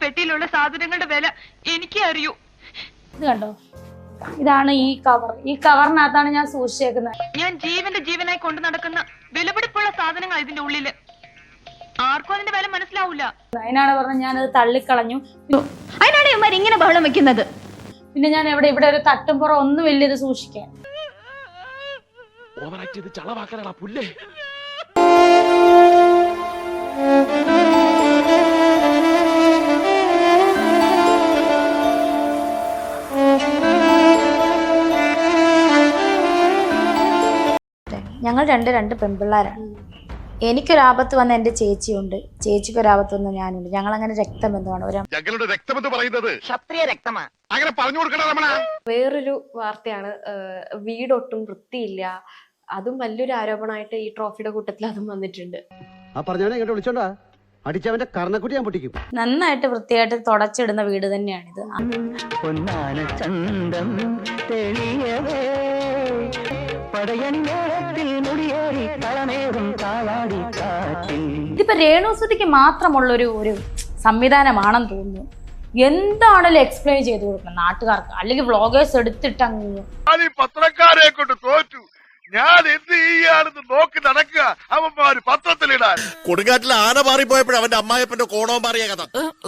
പെട്ടിയിലുള്ള സാധനങ്ങളുടെ വില എനിക്കേ അറിയൂ. ഇത് കണ്ടോ? ഇതാണ് ഈ കവർ ഈ കവറിനകത്താണ് ഞാൻ സൂക്ഷിച്ചേക്കുന്നത്. ഞാൻ ജീവന്റെ ജീവനായി കൊണ്ടു നടക്കുന്ന വിലപിടിപ്പുള്ള സാധനങ്ങൾ ഇതിന്റെ ഉള്ളിൽ. ആർക്കും അതിന്റെ വില മനസ്സിലാവൂല. അതിനാണ് പറഞ്ഞത് ഞാനത് തള്ളിക്കളഞ്ഞു. അതിനാണ് ഇവന്മാർ ഇങ്ങനെ ബഹളം വെക്കുന്നത്. പിന്നെ ഞാൻ എവിടെ ഇവിടെ ഒരു തട്ടും പുറം ഒന്നും വലിയത് സൂക്ഷിക്കാൻ. ഓവറാക്ട് ചെയ്ത് ചളവാക്കാനാണ് പുല്ലേ? ഞങ്ങൾ രണ്ട് രണ്ട് പെൺപിള്ളേരാണ് എനിക്കൊരാപത്ത് വന്ന എന്റെ ചേച്ചിയുണ്ട്. ചേച്ചിക്കൊരാപത്ത് വന്ന ഞാനുണ്ട്. ഞങ്ങൾ അങ്ങനെ രക്തബന്ധമാണ്. ഒരു ഞങ്ങളുടെ രക്തമെന്ന് പറയുന്നത്? ക്ഷത്രിയ രക്തമാ. അങ്ങനെ പറഞ്ഞു കൊടുക്കണ വേറൊരു വാർത്തയാണ് ഏഹ് വീടൊട്ടും വൃത്തിയില്ല. അതും വലിയൊരു ആരോപണമായിട്ട് ഈ ട്രോഫിയുടെ കൂട്ടത്തിൽ അതും വന്നിട്ടുണ്ട്. ആ പറഞ്ഞവനെ ഇങ്ങോട്ട് വിളിച്ചോണ്ടാ. അടിച്ചവന്റെ കർണക്കുട്ടി ഞാൻ പൊട്ടിക്കും. നന്നായിട്ട് വൃത്തിയായിട്ട് തുടച്ചിടുന്ന വീട് തന്നെയാണിത്. പൊന്നാന ചന്തം തെളിയവേ. ഇതിപ്പോ രേണുസുതിക്ക് മാത്രമുള്ളൊരു ഒരു സംവിധാനമാണെന്ന് തോന്നുന്നു. എന്താണല്ലോ എക്സ്പ്ലെയിൻ ചെയ്ത് കൊടുക്കുന്നത് നാട്ടുകാർക്ക്. അല്ലെങ്കിൽ വ്ളോഗേഴ്സ് എടുത്തിട്ട് അങ്ങ് പത്രക്കാരെ കൊണ്ട് തോറ്റു. ഞാൻ എന്ത് ചെയ്യാണെന്ന് നോക്കി നടക്കുക. അവന്മാര് പത്രത്തിലിടാൻ. കൊടുങ്കാറ്റിൽ ആന മാറിപ്പോയപ്പോഴും അവന്റെ അമ്മായപ്പന്റെ കോണവും മാറിയ കഥ.